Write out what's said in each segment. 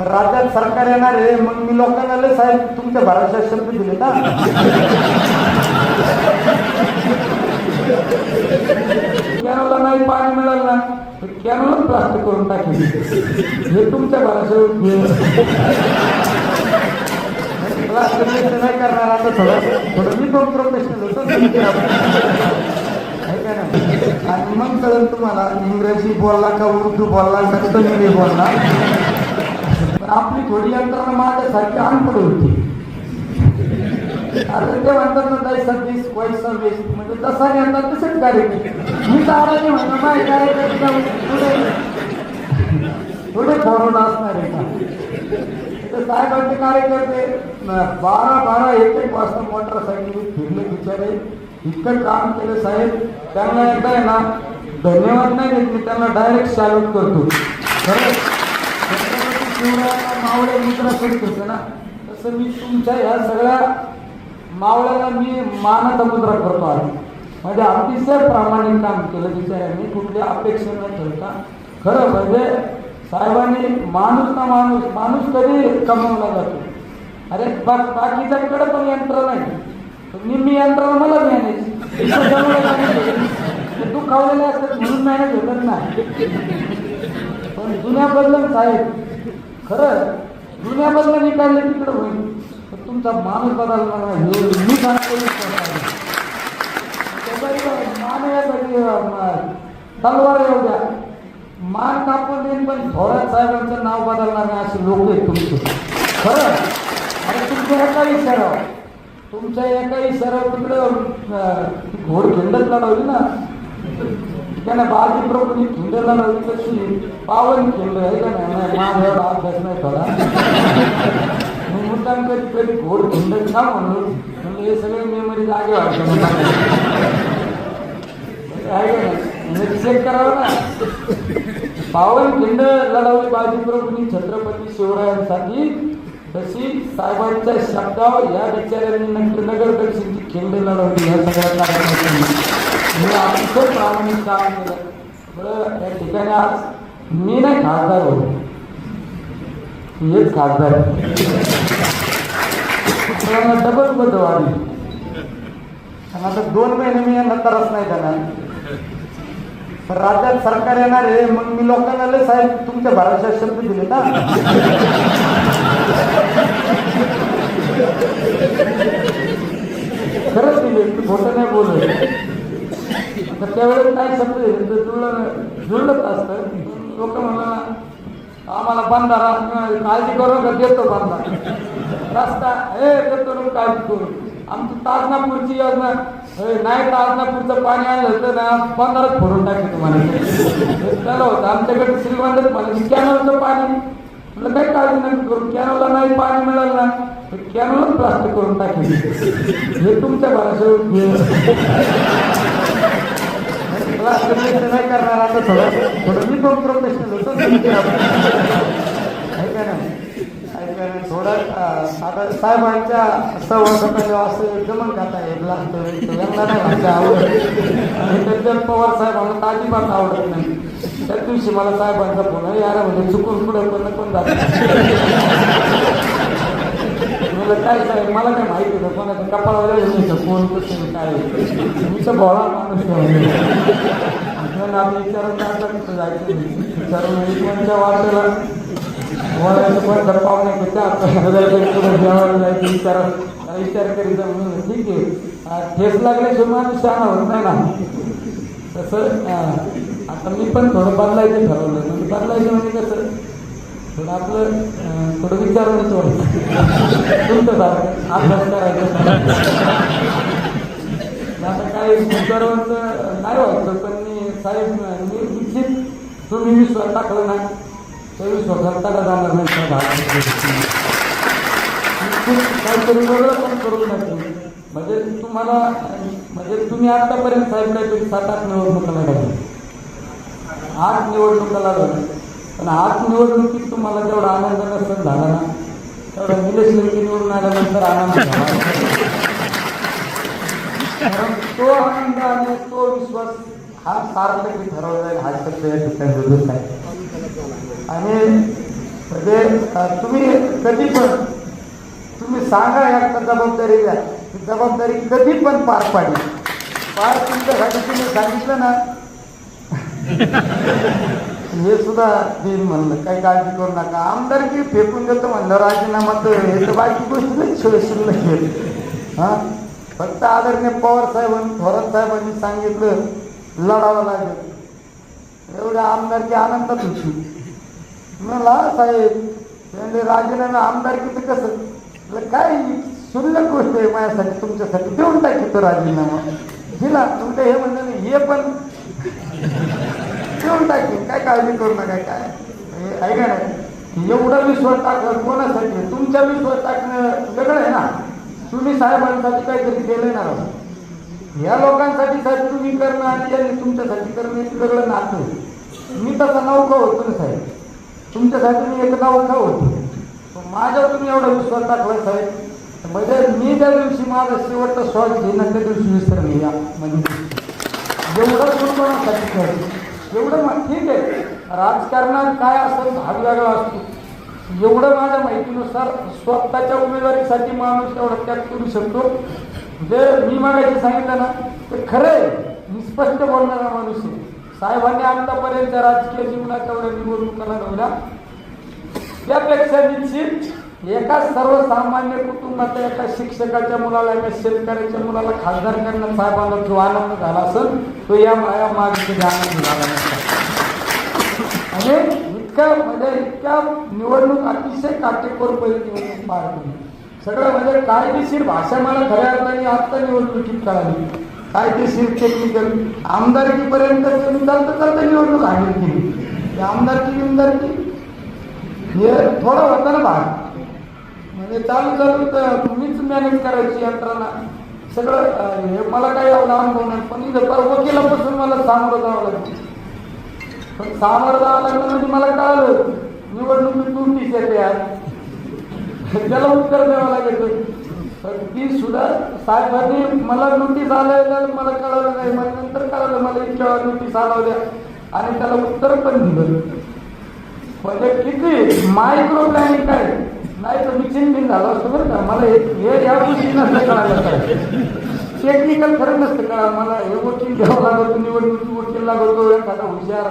राज्यात सरकार येणार आहे मग मी लोकांना लय साहेब तुमच्या भराशा शब्द दिले ना कॅनोला नाही पाणी मिळालं ना कॅनोला प्लास्टिक करून टाकली. हे तुमच्या भराशा प्लास्टिक नाही करणार आता थोडं थोडं मी पण प्रोफेशनल होतो आणि मग कळेल तुम्हाला इंग्रजी बोलला का उर्दू बोलला का तमिळी बोलला? आपली थोडी यंत्रणा माझ्यासारखी अनपड होती. अरे ते म्हणतात ना ताई सव्वीस वय सव्वीस. म्हणजे तसा नेता तसेच कार्यक्रम. मी ताराने म्हणतो माय कार्यक्रम पुढे थोडे फॉरवर्ड असणार आहे का? तर साहेबांचे कार्यकर्ते न- बारा बारा एक एक वाजता मोटरसायकल फिरले बिचारे. इतकं काम केलं साहेब. त्यांना एकदा आहे ना धन्यवाद नाही देत मी त्यांना डायरेक्ट सॅल्यूट करतो. खरं? शिवरायांना मावळे मित्र करीत होते ना तसं मी तुमच्या ह्या सगळ्या मावळ्याला मी मानाचा मुद्रा करतो आहे. म्हणजे अतिशय प्रामाणिक काम केलं बिचाऱ्यांनी कुठली अपेक्षा न ठेवता. खरं म्हणजे साहेबांनी माणूस ना माणूस माणूस कधी कमवला जातो? अरे बा बाकीच्याकडे पण यंत्र नाही. तर निम्मी यंत्रणा मला मॅनेज तू खावलेले असतात म्हणून मॅनेज होतात नाही. पण जुन्या बदलून साहेब खरं जुन्या बदल निकालले तिकडे होईल. तर तुमचा माणूस बदलणार नाही हे मी सांगतो मान यासाठी तलवार येऊ द्या. मान कापून देईन पण थोरात साहेबांचं नाव बदलणार नाही असे लोक आहेत तुमचे. खरं आणि तुमच्या एका सराव. तुमच्या एका सराव तिकडं अं, घोड खिंडत लढवली ना. त्याने बाजी प्रभूंनी खिंड लढवली तशी पावन खिंड आहे का नाही? माझा अभ्यास नाही थोडा मी मुद्दाम कधी कधी घोड खिंड का म्हणून म्हणजे हे सगळे मेमरी जागे व्हायचे आहे का नाही? चेक करावं ना। पावन खिंड लढवली बाजीप्रभूंनी छत्रपती शिवरायांसाठी तशी साहेबांच्या शब्दावर या बिचाऱ्यांनी नगर नगर दक्षिणची खिंड लढवली ह्या सगळ्यांना मी अतिशय प्रामाणिक काम केलं. बरं या ठिकाणी आज मी नाही खासदार होतो. हेच खासदार. डबल पद वाढली आणि आता दोन महिने मी यांना त्रास नाही त्यांना राज्यात सरकार येणार आहे मग मी लोकांना लय साहेब तुमच्या भराशा शब्द दिले ना. खरंच दिले खोटं नाही बोलत. तर त्यावेळेस काय शब्द तर जुळलंच असतं. लोक म्हणा आम्हाला बंधारा काळजी करू नका देतो बांधारा रस्ता हे देतो ना काळजी करू. आमची ताजनापूरची योजना हे नाही ताजनापूरचं पाणी आणलं तर ना बंधारात फोडून टाकले तुम्हाला. हे त्याला होतं. आमच्याकडे श्रीगोंद्यात पाणी कॅनलचं पाणी म्हटलं काही काळजी नाही करू. कॅनलला नाही पाणी मिळालं ना तर प्लास्टिक करून टाकेल. हे तुमच्या भराशा प्लास्टिक नाही करणार आता थोडं. थोडं मी पण प्रोफेशनल होतो ऐका ना. नाही आहे का थोडं आता साहेबांच्या सहवासामध्ये असं जमन खाता हे प्लास्टिक यांना नाही आमच्या आवडत. त्यांच्या त्याच्यात पवार साहेबांना अजिबात आवडत नाही. त्या दिवशी मला साहेबांचा फोन आहे यार म्हणजे चुकून पुढे पण पण जात? म्हटलं काय साहेब मला काय माहिती होतं कोणाचं कपाळावर येतं कोण कसं काय तुमचं भोळा माणूस म्हणून आम्ही विचारून आता कसं जायचं विचारून कोणत्या वाटेला? वयाचं पण तर पाहुणे किती आता जेवायला जायचं विचार. विचार करीत म्हणून ठीक आहे. अं, ठेस लागल्याशिवाय माणूस शहाणा होत नाही ना. तसं आता मी पण थोडं बदलायचं ठरवलं म्हणजे बदलायचं म्हणजे कसं? थोडं आपलं थोडं विचारून थोडं तुमचं अभ्यास आता काही सर्वांचं नाही व्हायचं पण मी साहेब मी निश्चित तुम्ही विश्वास टाकलं नाही. त्या विश्वासाला टाका जाणार नाही? त्या काहीतरी वेगळं पण करू नये म्हणजे तुम्हाला म्हणजे तुम्ही आतापर्यंत साहेब काहीतरी सात आठ निवडणुका लढवल्या. आठ निवडणुका लढवल्या. पण आज निवडणुकीत तुम्हाला जेवढा आनंद नसत झाला ना तेवढा निलेश लंके निवडून आल्यानंतर आनंद झाला. कारण तो आनंद आणि तो विश्वास हा सार्थक ठरवला जाईल हा शब्द या ठिकाणी रुजत आहे. आणि म्हणजे तुम्ही कधी पण तुम्ही सांगा या जबाबदारी द्या जबाबदारी कधी पण पार पाडली पार तुमच्यासाठी तुम्ही सांगितलं ना. हे सुद्धा देईन म्हणलं. काही काळजी करू नका. आमदारकी फेकून देतो म्हणलं. राजीनामा तर हे तर बाकी गोष्टी शिल्लक शिल्लक हां? फक्त आदरणीय पवार साहेबांनी थोरात साहेबांनी सांगितलं लढावं लागेल. एवढ्या आमदारकी आनंदात होती. मला साहेब म्हणजे राजीनामा आमदारकीचं कसं? काय शुल्लक गोष्ट आहे माझ्यासाठी तुमच्यासाठी. देऊन टाकी तो राजीनामा. दिला. तुमचं हे म्हणलं हे पण देऊन टाकेन काय काळजी करू नका काय? ऐका नाही? एवढा विश्वास टाकलं कोणासाठी? तुमच्या विश्वास टाकणं वेगळं आहे ना. तुम्ही साहेबांसाठी काहीतरी केलं ना या लोकांसाठी साहेब तुम्ही करणं आणि त्यांनी तुमच्यासाठी करणं वेगळं नातं मी तसा नौका होतो ना साहेब. तुमच्यासाठी मी एक नौका होतो. माझ्यावर तुम्ही एवढा विश्वास टाकला साहेब. म्हणजे मी त्या दिवशी माझा शेवटचा श्वास घेणं त्या दिवशी विसरले या. म्हणजे एवढं कोणासाठी एवढं मग ठीक आहे. राजकारणात काय असं भाग वेगळा असतो. एवढं माझ्या माहितीनुसार स्वतःच्या उमेदवारीसाठी माणूस एवढा त्याग करू शकतो. जे मी मागायचे सांगितलं ना ते खरं आहे. निस्पष्ट बोलणारा माणूस आहे. साहेबांनी आतापर्यंत राजकीय जीवनाच्या एवढ्या निवडणुका लढवल्या. त्यापेक्षा निश्चित एका सर्वसामान्य कुटुंबाच्या एका शिक्षकाच्या मुलाला एका शेतकऱ्याच्या मुलाला खासदार करणं साहेबांना जो आनंद झाला असेल तो या माया मागे आनंद झाला नसता. आणि इतक्या म्हणजे इतक्या निवडणूक अतिशय काटेकोरपणे निवडणूक पार पडली. सगळं म्हणजे कायदेशीर भाषा मला खऱ्या अर्थाने आत्ता निवडणुकीत कळाली. कायदेशीर टेक्निकल आमदारकीपर्यंत त्यांनी चालतं चालतं निवडणूक हाणील केली आमदारकी बिमदारकी हे थोडं होतं ना भाग. म्हणजे चालू चालू तर मीच मॅनेज करायची यंत्रणा. सगळं हे मला काही एवढा अनुभव नाही पण इथं पर वकिलापासून मला सामोरं जावं लागतं पण सामोरं जावं लागलं म्हणजे मला कळालं निवडणूक नोटीस येते आज त्याला उत्तर द्यावं लागेल. तर ती सुद्धा साहेबांनी मला नोटीस आल्या मला कळलं नाही मग नंतर कळलं मला इतक्या नोटीस आल्या आणि त्याला उत्तर पण दिलं. म्हणजे किती मायक्रो प्लॅनिंग काय? नाही तर मी चिंतित झालो असतो बरं का. मला हे हे या गोष्टी नसतं कळायला टेक्निकल खरं नसतं का? मला हे वकील घ्यावं लागतो निवडणुकीची वकील लागतो एखादा हुशार.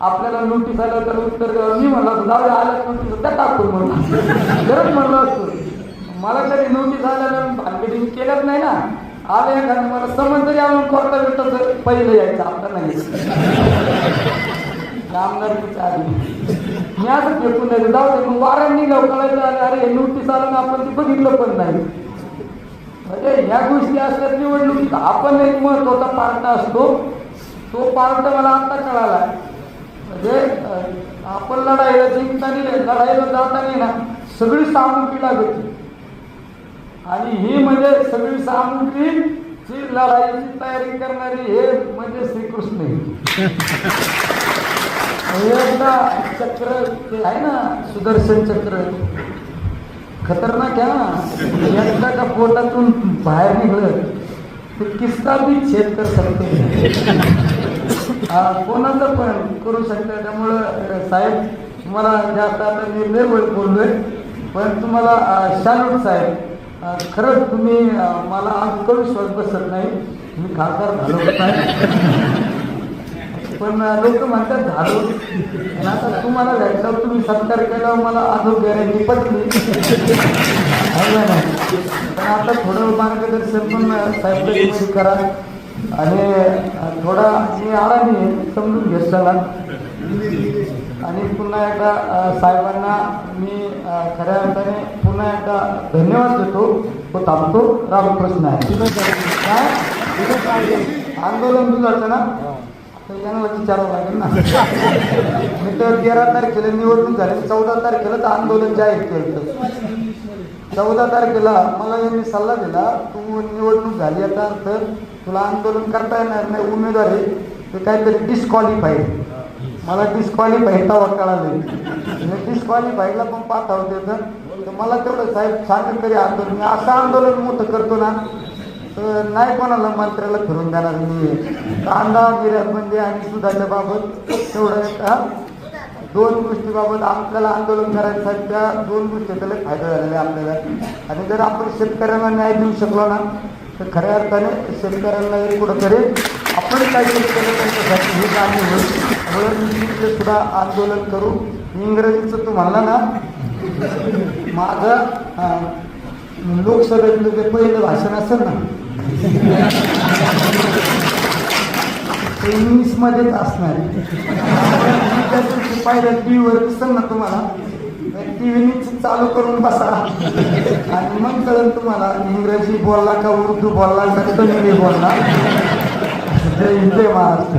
आपल्याला नोटीस आलं तर उत्तर द्यावं. मी म्हणलं जाऊ आल्याच नोटीस त्या टाकतो म्हणून. खरंच म्हणलं असतो. मला तरी नोटीस आल्यानं भानगडी केल्याच नाही ना. आलं एखादं मला समज जरी आणून कोर्टा भेटत पहिलं यायचं आपलं नाही मी असं फेकून नाही जाऊ दे मग वारांनी निघाव आलं अरे हे नोटीस आलं ना आपण ते बघितलं पण नाही. म्हणजे ह्या गोष्टी असतात निवडणुकीत आपण एक महत्त्वाचा पार्ट असतो. तो पार्ट मला आता कळाला. म्हणजे आपण लढायला जिंकताना लढायला जाताना ना सगळी सामुग्री लागत. आणि ही म्हणजे सगळी सामुग्री जी लढाईची तयारी करणारी हे म्हणजे श्रीकृष्ण एकदा चक्र आहे ना सुदर्शन चक्र. खतरनाक आहे ना. एकदा का पोटातून बाहेर निघलं ते किस्सा बी छेद कर सकते कोणाचं पण करू शकतं. त्यामुळं साहेब तुम्हाला जास्त आता निर्णय बोललोय पण तुम्हाला शालूट साहेब खरंच तुम्ही मला आज कळू विश्वास बसत नाही. मी खासदार झालो नाही पण लोक म्हणतात झालो आणि आता तुम्हाला भेटल्यावर तुम्ही सत्कार केल्यावर मला अजून गॅरंटी पटली पण आता थोडं मार्गदर्शन पण साहेब करा. आणि थोडा मी आरामी समजून घेत चला. आणि पुन्हा एकदा साहेबांना मी खऱ्या अर्थाने पुन्हा एकदा धन्यवाद देतो. तो थांबतो. प्रश्न आहे. काय आंदोलन तुझं ना? तर विचारावं लागेल ना. मी तर तेरा तारखेला निवडणूक झाली. चौदा तारखेला तर आंदोलन जाहीर केलं. चौदा तारखेला मला यांनी सल्ला दिला तू निवडणूक झाली याचा अर्थ तुला आंदोलन करता येणार नाही. उमेदवार आहे ते काहीतरी डिस्कॉलिफाईड मला डिस्क्वालिफाईड तवा कळालं. डिस्कॉलिफाईडला पण पाठवते तर. तर मला तेवढं साहेब सांगत तरी आंदोलन. मी असं आंदोलन मोठं करतो ना तर नाही कोणाला मंत्र्याला फिरून देणार मी. कांदा निर्यात म्हणजे आणि सुधाच्या बाबत तेवढं का? दोन गोष्टीबाबत आपल्याला आंदोलन करायचं त्या दोन गोष्टी त्याला फायदा झालेला आहे आपल्याला. आणि जर आपण शेतकऱ्यांना न्याय देऊ शकलो ना तर खऱ्या अर्थाने शेतकऱ्यांना कुठंतरी आपण काहीतरी केलं त्यांच्यासाठी हे जाणीव होईल. त्यामुळे सुद्धा आंदोलन करू. इंग्रजीचं तू म्हणला ना माझं लोकसभेतलं जे पहिलं भाषण असेल ना ते इंग्लिशमध्येच असणार आहे. मी त्या पाहिलं टी व्हीवर ना तुम्हाला टी व्ही चालू करून बसा. आणि मग कळेल तुम्हाला इंग्रजी बोलला का उर्दू बोलला का तमिळी बोलला. जय जय महाराष्ट्र.